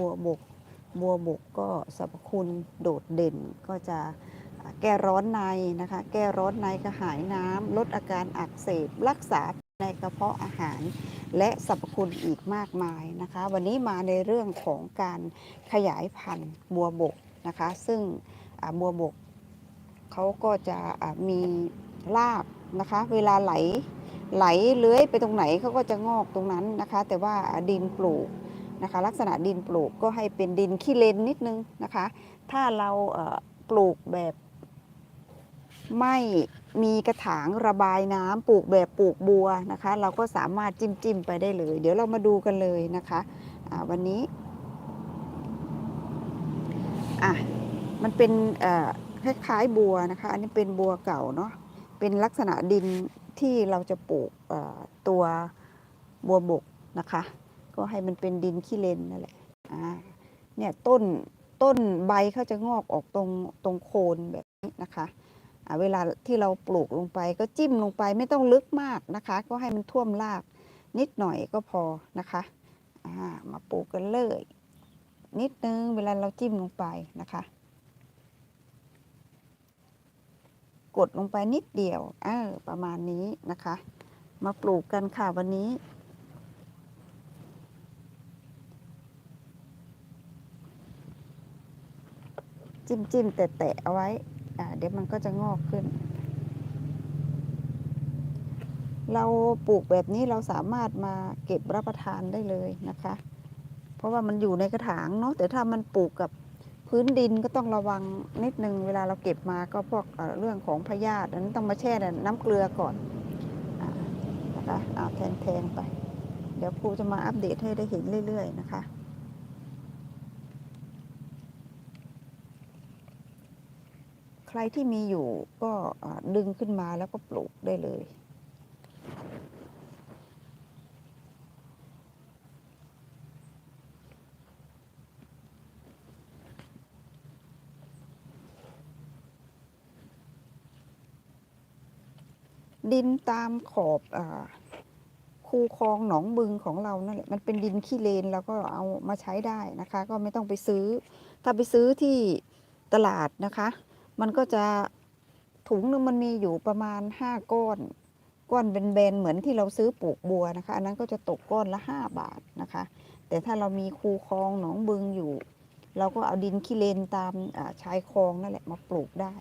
บัวบกบัวบกก็สรรพคุณโดดเด่นก็จะแก้ร้อนในนะคะ แก้ร้อนในกระหายน้ำลดอาการอักเสบรักษาในกระเพาะอาหาร และสรรพคุณอีกมากมายนะคะ วันนี้มาในเรื่องของการขยายพันธุ์บัวบกนะคะ ซึ่งบัวบกเขาก็จะมีรากนะคะ เวลาไหลไหลเลื้อยไปตรงไหนเขาก็จะงอกตรงนั้นนะคะ แต่ว่าดินปลูก นะคะลักษณะดินปลูกก็ให้เป็นดินขี้เลนนิดนึงนะคะ ถ้าเราปลูกแบบไม่มีกระถางระบายน้ำปลูกแบบปลูกบัวนะคะ เราก็สามารถจิ้มจิ้มไปได้เลย เดี๋ยวเรามาดูกันเลยนะคะวันนี้อะมันเป็นคล้ายๆบัวนะคะ อันนี้เป็นบัวเก่าเนาะเป็นลักษณะดินที่เราจะปลูกตัวบัวบกนะคะ ก็ให้มันเป็นดินขี้เลนนั่นแหละอ่าเนี่ยต้นต้นใบเขาจะงอกออกตรงตรงโคนแบบนี้นะคะเวลาที่เราปลูกลงไปก็จิ้มลงไปไม่ต้องลึกมากนะคะ ก็ให้มันท่วมรากนิดหน่อยก็พอนะคะามาปลูกกันเลย นิดนึงเวลาเราจิ้มลงไปนะคะ กดลงไปนิดเดียวเออประมาณนี้นะคะ มาปลูกกันค่ะวันนี้ จิ้มจิ้มแตะแตะเอาไว้ อ่า เดี๋ยวมันก็จะงอกขึ้น เราปลูกแบบนี้เราสามารถมาเก็บรับประทานได้เลยนะคะ เพราะว่ามันอยู่ในกระถางเนาะแต่ถ้ามันปลูกกับพื้นดินก็ต้องระวังนิดนึงเวลาเราเก็บมาก็พวกเเรื่องของพยาธิอันนั้นต้องมาแช่น้ำเกลือก่อนอนะคะเอาแทงๆไป เดี๋ยวครูจะมาอัปเดตให้ได้เห็นเรื่อย ๆ นะคะ ใครที่มีอยู่ก็ดึงขึ้นมาแล้วก็ปลูกได้เลยดินตามขอบอคูคลองหนองบึงของเรานั่นแหละมันเป็นดินขี้เลนเราก็เอามาใช้ได้นะคะ ก็ไม่ต้องไปซื้อ ถ้าไปซื้อที่ตลาดนะคะ มันก็จะถุงนึงมันมีอยู่ประมาณ 5 ก้อน ก้อนเป็นเบนๆเหมือนที่เราซื้อปลูกบัวนะคะ อันนั้นก็จะตกก้อนละ 5 บาทนะคะ แต่ถ้าเรามีคูคลองหนองบึงอยู่ เราก็เอาดินขี้เลนตามาชายคลองนั่นแหละมาปลูกได้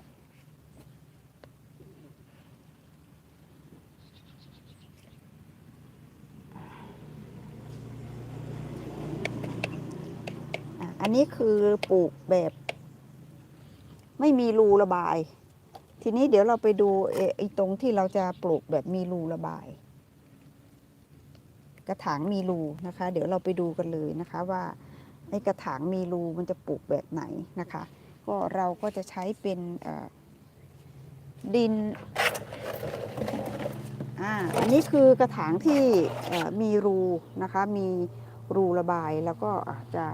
อันนี้คือปลูกแบบ ไม่มีรูระบาย ทีนี้เดี๋ยวเราไปดูไอ้ตรงที่เราจะปลูกแบบมีรูระบาย กระถางมีรูนะคะ เดี๋ยวเราไปดูกันเลยนะคะว่าไอ้กระถางมีรูมันจะปลูกแบบไหนนะคะ ก็เราก็จะใช้เป็นดินอ่าอันนี้คือกระถางที่มีรูนะคะ มีรูระบายแล้วก็จจะ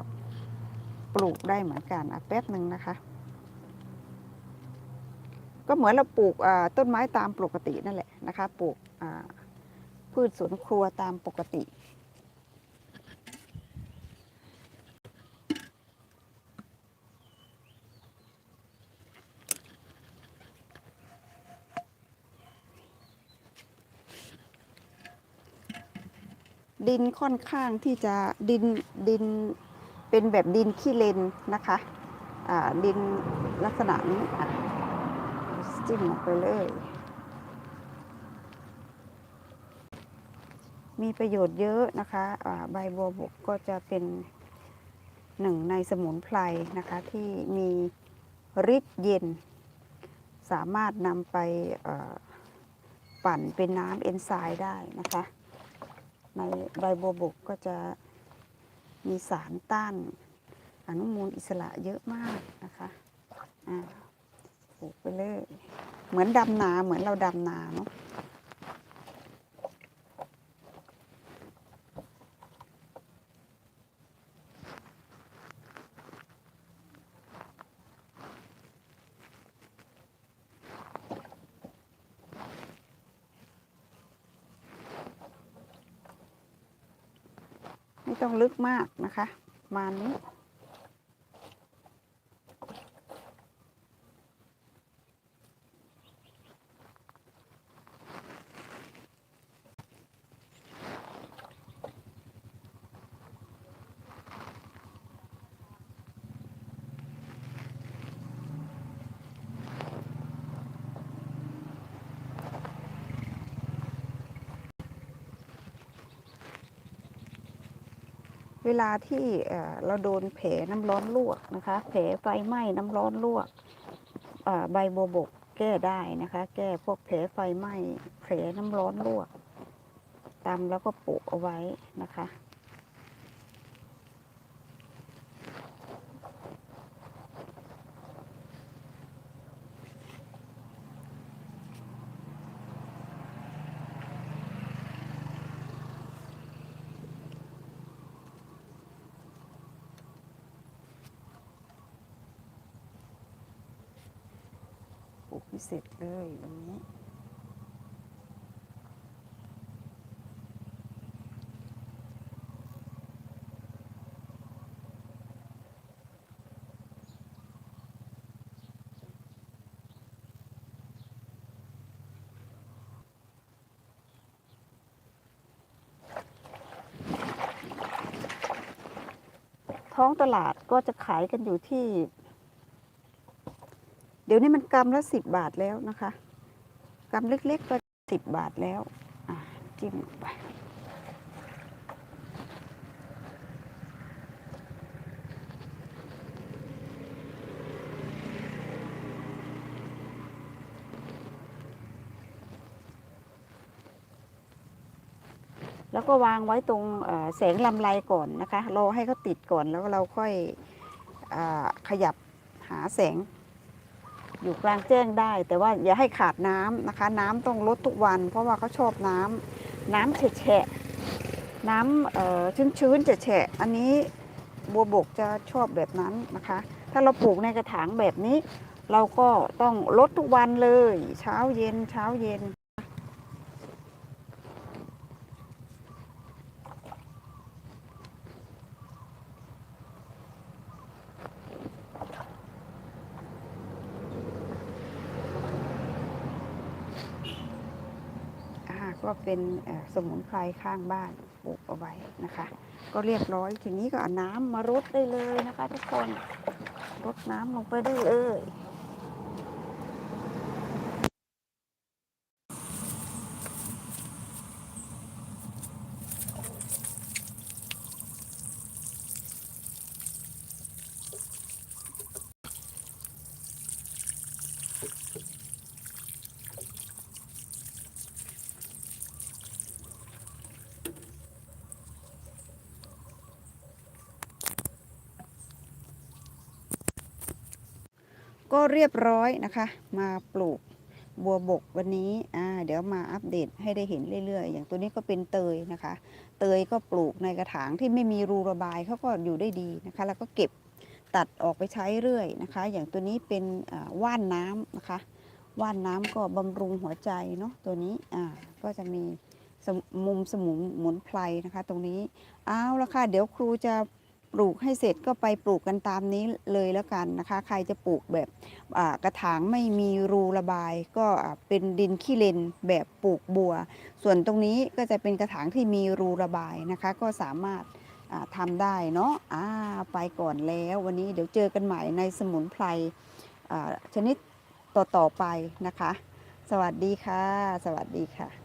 ปลูกได้เหมือนกันอะแป๊บหนึ่งนะคะ ก็เหมือนเราปลูกต้นไม้ตามปกตินั่นแหละนะคะปลูกพืชสวนครัวตามปกติ ดินค่อนข้างที่จะดินดินเป็นแบบดินขี้เลนนะคะดินลักษณะนี้ จิ้มลงไปเลย มีประโยชน์เยอะนะคะอ่าใบบัวบกก็จะเป็นหนึ่งในสมุนไพรนะคะที่มีฤทธิ์เย็น สามารถนำไปปั่นเป็นน้ำเอนไซม์ได้นะคะ ในใบบัวบกก็จะมีสารต้านอนุมูลอิสระเยอะมากนะคะอ่า ลูกไปเลย เหมือนดำนาเหมือนเราดำนาเนาะไม่ต้องลึกมากนะคะ มานี้ เวลาที่เราโดนแผลน้ำร้อนลวกนะคะ แผลไฟไหม้น้ำร้อนลวกใบบัวบกแก้ได้นะคะ แก้พวกแผลไฟไหม้แผลน้ำร้อนลวกตำแล้วก็ปลูกเอาไว้นะคะ กให้เสร็จเลยวันนี้ท้องตลาดก็จะขายกันอยู่ที่ เดี๋ยวนี้มันกรัมละสิบบาทแล้วนะคะกรัมเล็กๆก็สิบบาทแล้วจิ้มไปแล้วก็วางไว้ตรงแสงลำไรก่อนนะคะรอให้เขาติดก่อนแล้วเราค่อยอขยับหาแสง อยู่กลางแจ้งได้ แต่ว่าอย่าให้ขาดน้ำนะคะ น้ำต้องลดทุกวัน เพราะว่าเขาชอบน้ำน้ำแฉะน้ำชื้นชื้นๆแฉะอันนี้บัวบกจะชอบแบบนั้นนะคะ ถ้าเราปลูกในกระถางแบบนี้ เราก็ต้องลดทุกวันเลย เช้าเย็นเช้าเย็น อ่า ก็เป็นสมุนไพรข้างบ้านปลูกเอาไว้นะคะ ก็เรียบร้อยทีนี้ก็เอาน้ำมารดได้เลยนะคะ ทุกคนรดน้ำลงไปได้เลย ก็เรียบร้อยนะคะ มาปลูกบัวบกวันนี้อ่าเดี๋ยวมาอัปเดตให้ได้เห็นเรื่อยๆ อย่างตัวนี้ก็เป็นเตยนะคะ เตยก็ปลูกในกระถางที่ไม่มีรูระบายเขาก็อยู่ได้ดีนะคะ แล้วก็เก็บตัดออกไปใช้เรื่อยนะคะ อย่างตัวนี้เป็นว่านน้ำนะคะ ว่านน้ำก็บำรุงหัวใจเนาะตัวนี้อ่าก็จะมีมุมสมุนหมุนไพรนะคะ ตรงนี้เอาละค่ะเดี๋ยวครูจะ ปลูกให้เสร็จก็ไปปลูกกันตามนี้เลยแล้วกันนะคะ ใครจะปลูกแบบกระถางไม่มีรูระบาย ก็เป็นดินขี้เลนแบบปลูกบัว ส่วนตรงนี้ก็จะเป็นกระถางที่มีรูระบายนะคะ ก็สามารถทำได้เนาะอ่าไปก่อนแล้ววันนี้เดี๋ยวเจอกันใหม่ในสมุนไพรชนิดต่อ ๆ ไปนะคะ สวัสดีค่ะ สวัสดีค่ะ